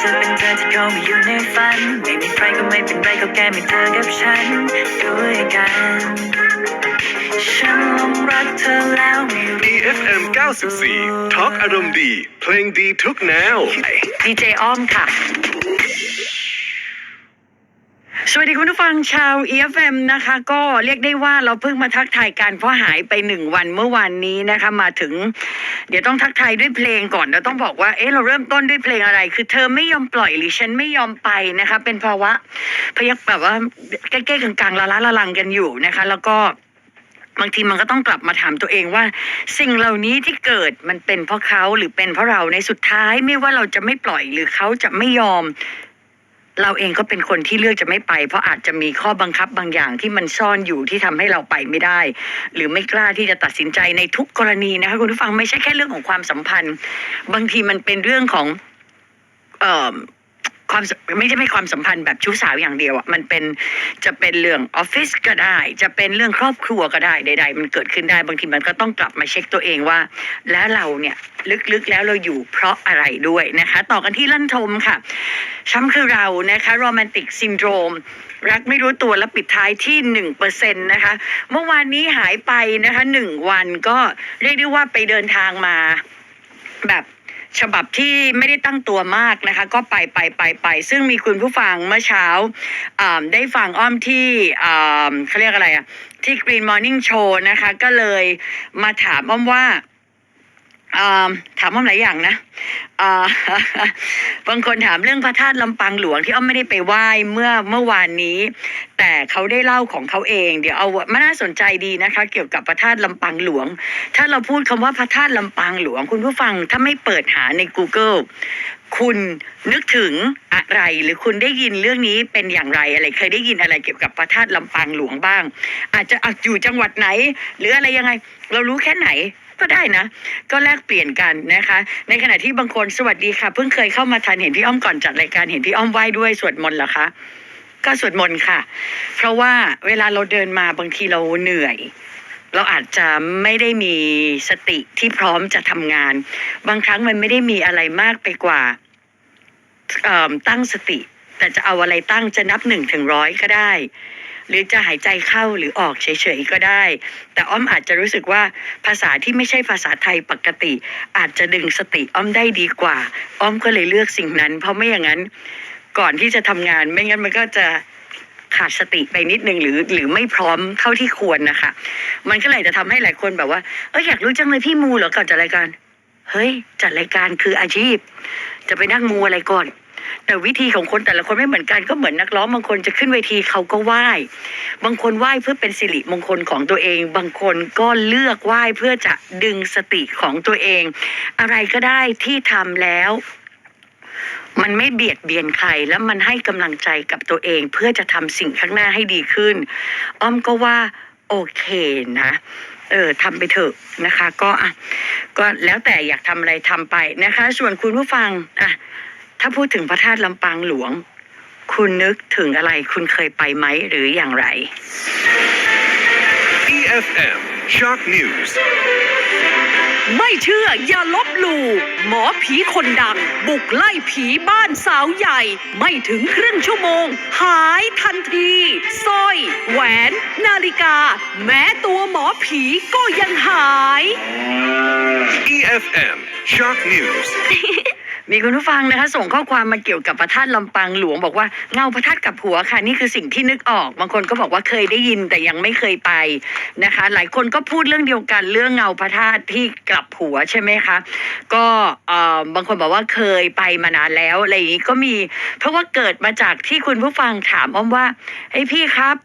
เธอเป็นเธอที่เข้ามาอยู่ในฝัน ไม่มีใครก็ไม่เป็นไรก็แค่มีเธอกับฉันด้วยกัน ฉันหลงรักเธอแล้วไม่รู้ EFM 94 Talk อารมณ์ดี เพลงดีทุกแนว ดีเจอ้อมค่ะ วัสดีคุณผู้ฟังชาว EFM นะคะ ก็เรียกได้ว่าเราเพิ่งมาทักทายกันเพราะหายไปหนึ่งวันเมื่อวานนี้นะคะมาถึง เดี๋ยวต้องทักทายด้วยเพลงก่อนเราต้องบอกว่าเอ๊ะเราเริ่มต้นด้วยเพลงอะไร คือเธอไม่ยอมปล่อยหรือฉันไม่ยอมไปนะคะ เป็นภาวะพยักแบบว่าใกล้ๆกลางๆละล้าละลังกันอยู่นะคะ แล้วก็บางทีมันก็ต้องกลับมาถามตัวเองว่า สิ่งเหล่านี้ที่เกิดมันเป็นเพราะเขาหรือเป็นเพราะเราในสุดท้ายไม่ว่าเราจะไม่ปล่อยหรือเขาจะไม่ยอม เราเองก็เป็นคนที่เลือกจะไม่ไป เพราะอาจจะมีข้อบังคับบางอย่างที่มันซ่อนอยู่ที่ทำให้เราไปไม่ได้ หรือไม่กล้าที่จะตัดสินใจในทุกกรณีนะคะคุณผู้ฟังไม่ใช่แค่เรื่องของความสัมพันธ์ บางทีมันเป็นเรื่องของเอ่อ ความไม่ใช่ไม่ความสัมพันธ์แบบชู้สาวอย่างเดียวอะมันเป็นจะเป็นเรื่องออฟฟิศก็ได้ จะเป็นเรื่องครอบครัวก็ได้ใด ๆ มันเกิดขึ้นได้บางทีมันก็ต้องกลับมาเช็คตัวเองว่า แล้วเราเนี่ยลึกๆแล้วเราอยู่เพราะอะไรด้วยนะคะ ต่อกันที่ลั่นทมค่ะ ช้ำคือเรานะคะโรแมนติกซินโดรมรักไม่รู้ตัวและปิดท้ายที่หนึ่งเปอร์เซ็นต์นะคะ เมื่อวานนี้หายไปนะคะหนึ่งวันก็เรียกได้ว่าไปเดินทางมาแบบ ฉบับที่ไม่ได้ตั้งตัวมากนะคะ ก็ไปไปไปไปซึ่งมีคุณผู้ฟังเมื่อเช้าได้ฟังอ้อมที่เขาเรียกอะไรอะที่ Green Morning Show นะคะ ก็เลยมาถามอ้อมว่า ถามอ้อมหลายอย่างนะบางคนถามเรื่องพระธาตุลำปางหลวงที่อ้อมไม่ได้ไปไหว้เมื่อเมื่อวานนี้ แต่เขาได้เล่าของเขาเอง เดี๋ยวเอามาน่าสนใจดีนะคะ เกี่ยวกับพระธาตุลำปางหลวง ถ้าเราพูดคำว่าพระธาตุลำปางหลวง คุณผู้ฟังถ้าไม่เปิดหาใน Google คุณนึกถึงอะไรหรือคุณได้ยินเรื่องนี้เป็นอย่างไรอะไรเคยได้ยินอะไรเกี่ยวกับพระธาตุลำปางหลวงบ้าง อาจจะอยู่จังหวัดไหน หรืออะไรยังไง เรารู้แค่ไหน ก็ได้นะ ก็แลกเปลี่ยนกันนะคะ ในขณะที่บางคนสวัสดีค่ะ เพิ่งเคยเข้ามาทันเห็นพี่อ้อมก่อนจัดรายการเห็นพี่อ้อมไหว้ด้วยสวดมนต์เหรอคะก็สวดมนต์ค่ะ เพราะว่าเวลาเราเดินมาบางทีเราเหนื่อย เราอาจจะไม่ได้มีสติที่พร้อมจะทำงาน บางครั้งมันไม่ได้มีอะไรมากไปกว่าตั้งสติ แต่จะเอาอะไรตั้งจะนับหนึ่งถึงร้อยก็ได้ หรือจะหายใจเข้าหรือออกเฉยๆก็ได้ แต่อ้อมอาจจะรู้สึกว่าภาษาที่ไม่ใช่ภาษาไทยปกติ อาจจะดึงสติอ้อมได้ดีกว่า อ้อมก็เลยเลือกสิ่งนั้น เพราะไม่อย่างนั้นก่อนที่จะทำงานไม่งั้นมันก็จะขาดสติไปนิดนึงหรือหรือไม่พร้อมเท่าที่ควรนะคะ มันก็เลยจะทำให้หลายคนแบบว่าเอออยากรู้จังเลยพี่มูเหรอก่อนจัดรายการ เฮ้ย จัดรายการคืออาชีพ จะไปนั่งมูอะไรก่อน แต่วิธีของคนแต่ละคนไม่เหมือนกันก็เหมือนนักร้องบางคนจะขึ้นเวทีเขาก็ไหว้ บางคนไหว้เพื่อเป็นสิริมงคลของตัวเอง บางคนก็เลือกไหว้เพื่อจะดึงสติของตัวเอง อะไรก็ได้ที่ทำแล้วมันไม่เบียดเบียนใครแล้วมันให้กำลังใจกับตัวเอง เพื่อจะทำสิ่งข้างหน้าให้ดีขึ้น อ้อมก็ว่าโอเคนะ เออทำไปเถอะนะคะ ก็อะก็แล้วแต่อยากทำอะไรทำไปนะคะ ส่วนคุณผู้ฟังอะ ถ้าพูดถึงพระธาตุลำปางหลวง คุณนึกถึงอะไรคุณเคยไปไหมหรืออย่างไร EFM Shock News ไม่เชื่ออย่าลบหลู่หมอผีคนดัง บุกไล่ผีบ้านสาวใหญ่ ไม่ถึงครึ่งชั่วโมง หายทันทีสร้อย แหวน นาฬิกา แม้ตัวหมอผีก็ยังหาย EFM Shock News มีคุณผู้ฟังนะคะ ส่งข้อความมาเกี่ยวกับพระธาตุลำปางหลวงบอกว่าเงาพระธาตุกับหัวค่ะ นี่คือสิ่งที่นึกออก บางคนก็บอกว่าเคยได้ยินแต่ยังไม่เคยไปนะคะ หลายคนก็พูดเรื่องเดียวกันเรื่องเงาพระธาตุที่กลับหัวใช่ไหมคะก็เอ่อบางคนบอกว่าเคยไปมานานแล้วอะไรอย่างนี้ก็มี เพราะว่าเกิดมาจากที่คุณผู้ฟังถามอ้อมว่าเฮ้ยพี่ครับ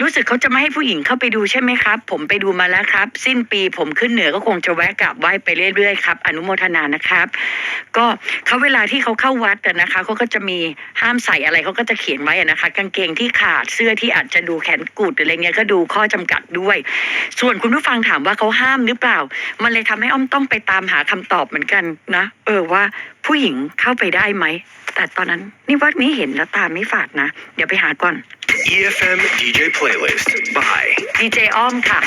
รู้สึกเขาจะไม่ให้ผู้หญิงเข้าไปดูใช่ไหมครับ ผมไปดูมาแล้วครับ สิ้นปีผมขึ้นเหนือก็คงจะแวะกราบไหว้ไปเรื่อยๆครับอนุโมทนานะครับ ก็เขาเวลาที่เขาเข้าวัดนะคะเขาก็จะมีห้ามใส่อะไรเขาก็จะเขียนไว้นะคะ กางเกงที่ขาดเสื้อที่อาจจะดูแขนกุดหรืออะไรเงี้ยก็ดูข้อจำกัดด้วย ส่วนคุณผู้ฟังถามว่าเขาห้ามหรือเปล่า มันเลยทำให้อ้อมต้องไปตามหาคำตอบเหมือนกันนะ เออว่า ผู้หญิงเข้าไปได้ไหม แต่ตอนนั้นนี่วัดนี้เห็นแล้วตามไม่ฝาดนะ เดี๋ยวไปหาก่อน EFM DJ Playlist by ดีเจอ้อมค่ะ